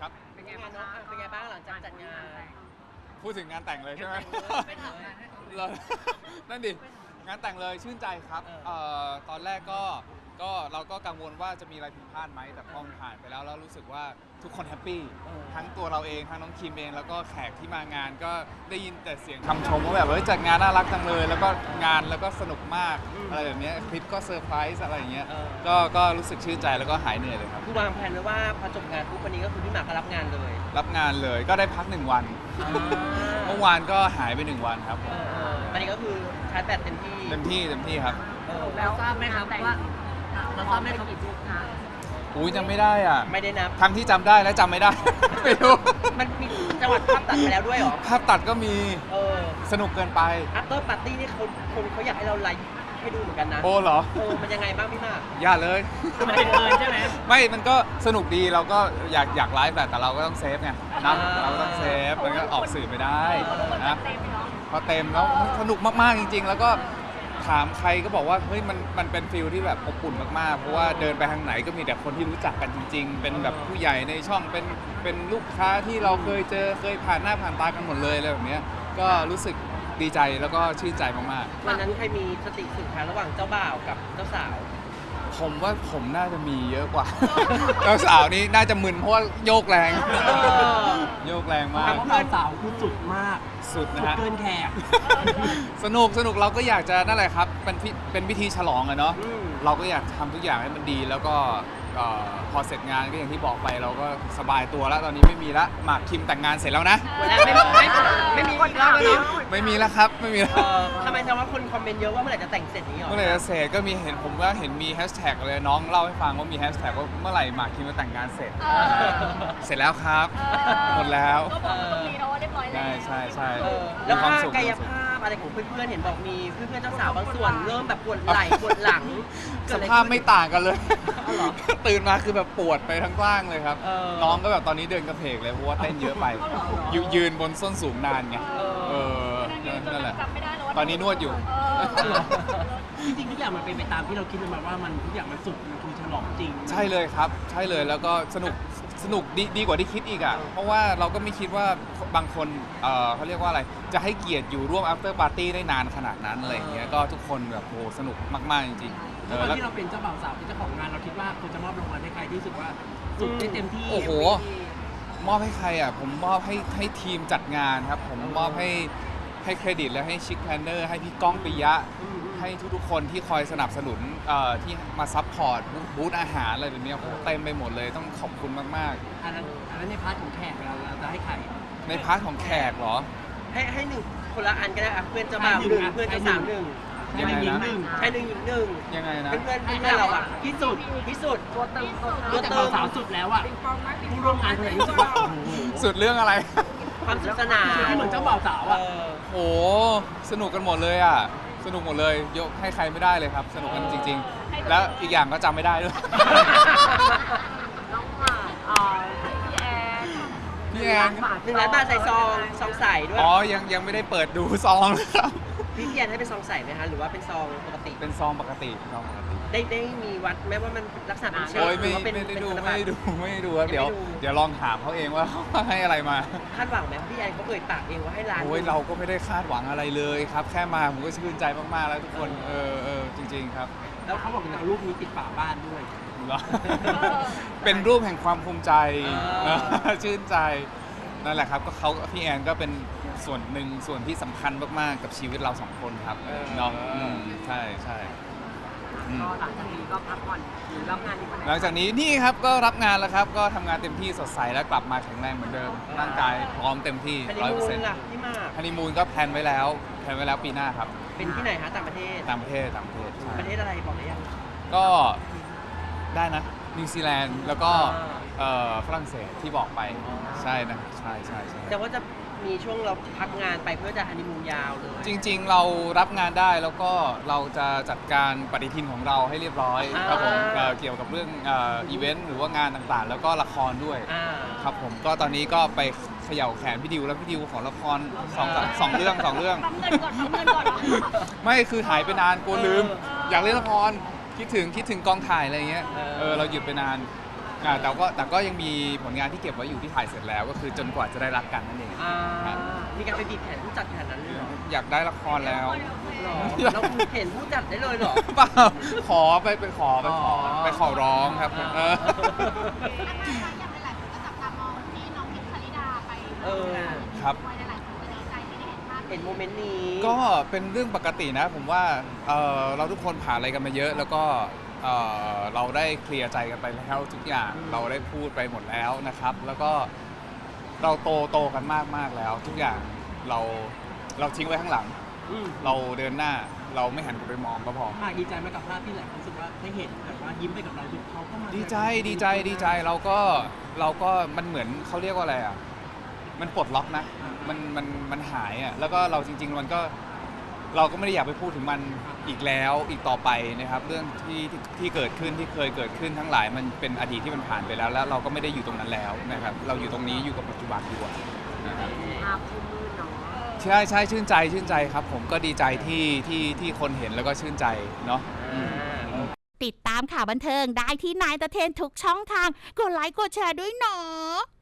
ครับ เป็นไงบ้างคะเป็นไงบ้างหลังจากจัดงาน พูดถึงงานแต่งเลยใช่ไหมไม่ถามงานให้เหรอนั่นดิ งานแต่งเลยชื่นใจครับเออ เอ่อตอนแรกก็ ก็เราก็กังวลว่าจะมีอะไรผิดพลาดไหมแต่พอมันผ่านไปแล้วแล้วรู้สึกว่าทุกคนแฮปปี้ทั้งตัวเราเองทั้งน้องคิมเองแล้วก็แขกที่มางาน ก็ได้ยินแต่เสียงคำชมว่าแบบเฮ้ยจัดงานน่ารักจังเลย แล้วก็งานแล้วก็สนุกมากอะไรแบบเนี้ยคลิปก็เซอร์ไพรส์อะไรอย่างเงี้ยเออ ก็ก็รู้สึกชื่นใจแล้วก็หายเหนื่อยเลยครับ คือวางแผนไว้ว่าพอจบงานปุ๊บวันนี้ก็คือพี่หมากก็รับงานเลยรับงานเลยก็ได้พักหนึ่งวันเมื่อวานก็หายไปหนึ่งวันครับเออเออวันนี้ก็คือชาร์จแบตเต็มที่เต็มที่เต็มที่ครับ เออแล้วทราบไหมครับว่า เราทราบไหมครับกี่ชุดคะอุ้ยจำไม่ได้อะไม่ได้นับ ทั้งที่จำได้และจำไม่ได้ ไม่รู้มันมีจังหวัดภาพตัดไปแล้วด้วยเหรอ ภาพตัดก็มีเออ สนุกเกินไป after party นี่คนคนเขาอยากให้เราไลฟ์ให้ดูเหมือนกันนะโอ้เหรอ เออมันยังไงบ้างพี่หมากอย่าเลย มันเป็นเกินใช่ไหม ไม่มันก็สนุกดีเราก็อยากอยากไลฟ์แหละแต่เราก็ต้องเซฟไงนะเราก็ต้องเซฟมันก็ออกสื่อไม่ได้นะพอเต็มแล้วสนุกมากๆจริง ๆ แล้วก็ ถามใครก็บอกว่าเฮ้ยมันมันเป็นฟิลที่แบบอบอุ่นมากๆ เพราะว่าเดินไปทางไหนก็มีแต่คนที่รู้จักกันจริง ๆ เป็นแบบผู้ใหญ่ในช่องเป็นเป็นลูกค้าที่เราเคยเจอเคยผ่านหน้าผ่านตากันหมดเลยอะไรแบบเนี้ยก็รู้สึกดีใจแล้วก็ชื่นใจมากๆ วันนั้นใครมีสติสุดคะระหว่างเจ้าบ่าวกับเจ้าสาว ผมว่าผมน่าจะมีเยอะกว่า เจ้าสาวนี้น่าจะมึนเพราะว่าโยกแรงอโยกแรงมาก เพราะเราสาวคือสุดมากสุดสุนะดฮะ เกินแขก สนุกสนุกเราก็อยากจะนั่นแหละครับ เป็นพิเป็นพิธีฉลองอะเนาะ อืม เราก็อยากทำทุกอย่างให้มันดีแล้วก็ เอ่อพอเสร็จงานก็อย่างที่บอกไปเราก็สบายตัวแล้ว ตอนนี้ไม่มีละหมากคิมแต่งงานเสร็จแล้วนะวันนั้นไม่ไม่ไม่มีอีกแล้วเนาะไม่มีแล้วครับไม่มีแล้ว เออทำไมแสดงว่าคนคอมเมนต์เยอะว่าเมื่อไหร่จะแต่งเสร็จนี้หรอเมื่อไหร่จะเสร็จก็มีเห็นผมว่าเห็นมีแฮชแท็กเลยน้องเล่าให้ฟังว่ามีแฮชแท็กว่าเมื่อไหร่หมากคิมจะแต่งงานเสร็จเสร็จแล้วครับ หมดแล้ว ก็บอกว่าตรงนี้เนาะว่าเรียบร้อยแล้วใช่ใช่ใช่เออมีแล้วความภาพสุขกายมีความสุขภาพอะไรของเพื่อนๆเห็นบอกมีเพื่อนๆเจ้าสาวบางส่วนเริ่มแบบปวดไหล่ปวดหลังเกิ สดอะไรภาพขึ้นไม่ต่างกันเลยเอาเหรอ ตื่นมาคือแบบปวดไปทั้งกล้างเลยครับ เออ น้องก็แบบตอนนี้เดินกระเพกเลยเพราะว่าเต้นเยอะไปยืยืนบนส้นสูงนานไงเออเออนั่นแหละ จำไม่ได้แล้วว่าตอนนี้นวดอยู่ เออ จริงๆทุกอย่างมันเป็นไปตามที่เราคิดมาว่ามันทุกอย่างมันสุดมันคือฉลองจริง ใช่เลยครับ ใช่เลยแล้วก็สนุกสนุกดีดีกว่าที่คิดอีกอะ เพราะว่าเราก็ไม่คิดว่าบางคนเออเขาเรียกว่าอะไร จะให้เกียรติอยู่ร่วม after party ได้นานขนาดนั้นอะไรอย่างเงี้ยก็ทุกคนแบบโหสนุกมาก ๆ จริงๆเอ แล้วอตอนแล้วที่เราเป็นเจ้าบ่าวสาวเป็นเจ้าของงานเราคิดว่าควรจะมอบรางวัลให้ใครที่รู้สึกว่าสุดได้เต็มที่โอ้โห มอบให้ใครอะ ผมมอบให้ให้ทีมจัดงานครับ ผมมอบให้ให้เครดิตและให้ชิคแพนเนอร์ให้พี่ก้องปิยะ ให้ทุกๆคนที่คอยสนับสนุนเอ่อที่มาซัพพอร์ตบูธอาหารอะไรแบบเนี้ยโหเต็มไปหมดเลยต้องขอบคุณมากอันนั้นอันนั้นในพาร์ทของแขกเราเราจะให้ใคร ๆ ในพาร์ทของแขกเหรอ ให้ให้หนึ่งคนละอันก็ได้อะเพื่อนเจ้าบ่าวหนึ่งเพื่อนเจ้าสาวหนึ่ง ให้เป็นหญิงหนึ่งชายหนึ่งหญิงหนึ่งยังไงนะเพื่อนเพื่อนเพื่อนเราอะที่สุดที่สุด ตัวตึงตัวนอกจากบ่าวสาวสุดแล้วอะผู้ร่วมงานคนไหนรู้สึกว่าโอ้โหสุดเรื่องอะไร ความสนุกสนานสุดที่เหมือนเจ้าบ่าวสาวเออะ อโหสนุกกันหมดเลยอะ สนุกหมดเลย ยกให้ใครไม่ได้เลยครับ สนุกกันจริง ๆ แล้วอีกอย่างก็จำไม่ได้ด้วย น้องหมากเอ่อพี่แอนพี่แอน หนึ่งล้านบาทใส่ซองซองใส่ด้วย อ๋อ ยังยังไม่ได้เปิดดูซองเลยครับ พี่พี่แอนให้เป็นซองใส่ไหมคะหรือว่าเป็นซองปกติ เป็นซองปกติซองปกติได้ได้มีวัดไหมว่ามันลักษณะเป็นเชฟโอ้ยหไม่รือว่าเป็นไม่ได้เป็นดูธนบัไม่ตได้รดูไม่ได้ดูครับยังไม่เดี๋ยวดู เดี๋ยวลองถามเขาเองว่าเขาให้อะไรมา คาดหวังไหมพี่แอนเขาเอ่ยปากเองว่าให้ร้าน โอ้ยเราก็ไม่ได้คาดหวังอะไรเลยครับ แค่มาผมก็ชื่นใจมาก ๆ แล้วทุกคน เออเออจริง ๆ ครับ แล้วเขาบอกจะเอารูปนี้ติดฝาบ้านด้วยเหรอเป็นรูปแห่งความภูมิใจอ่าชื่นใจ นั่นแหละครับ ก็เขาพี่แอนก็เป็น ส่วนหนึ่งส่วนที่สำคัญมากๆกับชีวิตเราสองคนครับเนาะอืมใช่ใช่ อืม ก็หลังจากนี้ก็พักผ่อนหรือรับงานอีกวันไหนหลังจากนี้นี่ครับก็รับงานแล้วครับ ก็ทำงานเต็มที่สดใสแล้วกลับมาแข็งแรงเหมือนเดิม ร่างกายพร้อมเต็มที่ฮันนีร้อยเปอมูร์เซ็นนต์ล่ะพี่หมากฮันนีมูนก็แพลนไว้แล้วแพลนไว้แล้วปีหน้าครับ เป็นที่ไหนคะต่างประเทศ ต่างประเทศต่างประเทศใช่ประเทศอะไรบอกได้ยัง ก็ได้นะนิวซีแลนด์แล้วก็อ่า เอ่อฝรั่งเศสที่บอกไปอ๋อใช่นะใช่ใช่ใช่ แต่ว่าจะ มีช่วงเราพักงานไปเพื่อจะฮันนีมูนยาวเลยจริงๆ เรารับงานได้แล้วก็เราจะจัดการปฏิทินของเราให้เรียบร้อยครับผมเอ่อเกี่ยวกับเรื่องเอีเวนต์หรือว่างานต่างๆ แล้วก็ละครด้วย อ่า ครับผมก็ตอนนี้ก็ไปเขย่าแขนพี่ดิวแล้วพี่ดิวของละครสองสองสองเรื่องสองเรื่อง ปั๊มเงินก่อนปั๊มเงินก่อนเหรอไม่คือหายไปนานกลัวลืม เออ อยากเล่นละครคิดถึงคิดถึงกองถ่ายอะไรเงี้ยเออ เออเราหยุดไปนาน อ่าแต่ก็แต่ก็ยังมีผลงานที่เก็บไว้อยู่ที่ถ่ายเสร็จแล้ว ก็คือจนกว่าจะได้รักกันนั่นเองอ่ามีการไปบีบแขนผู้จัดขนาดนั้นเลยเหรออยากได้ละครแล้ว หรอแล้วคุณเห็นผู้จัดได้เลยเหรอ เปล่าขอไปไปขอไปขออ๋อไปขอร้องครับผมเอออย่างหลายๆคนก็จับตามองที่น้องพิมพ์ชลิดาไปเออ ครับหลายๆคนก็ดีใจที่ได้เห็นภาพเห็นโมเมนต์นี้ก็เป็นเรื่องปกตินะ ผมว่าเอ่อเราทุกคนผ่านอะไรกันมาเยอะ แล้วก็ เอ่อเราได้เคลียร์ใจกันไปแล้วทุกอย่างเราได้พูดไปหมดแล้วนะครับ แล้วก็เราโตโตกันมากมากแล้ว ทุกอย่างเราเราทิ้งไว้ข้างหลัง อืมเราเดินหน้าเราไม่หันกลับไปมองก็พอ มากดีใจไหมกับภาพที่หลายคนรู้สึกว่าได้เห็นแบบว่ายิ้มไปกับเราดูเขาก็มาดีใจดีใจดีใจเราก็เราก็มันเหมือนเขาเรียกว่าอะไรอะ มันปลดล็อกนะ มันมันมันหายอะแล้วก็เราจริง ๆ มันก็ เราก็ไม่ได้อยากไปพูดถึงมันอีกแล้วอีกต่อไปนะครับ เรื่องที่ที่ที่เกิดขึ้นที่เคยเกิดขึ้นทั้งหลายมันเป็นอดีตที่มันผ่านไปแล้ว แล้วเราก็ไม่ได้อยู่ตรงนั้นแล้วนะครับ เราอยู่ตรงนี้อยู่กับปัจจุบันดีกว่านะครับภาพชื่นมื่นเนาะใช่ใช่ชื่นใจชื่นใจครับ ผมก็ดีใจที่ที่ที่คนเห็นแล้วก็ชื่นใจเนาะอ่าติดตามข่าวบันเทิงได้ที่นายตะเทนทุกช่องทาง กดไลค์กดแชร์ด้วยเนาะ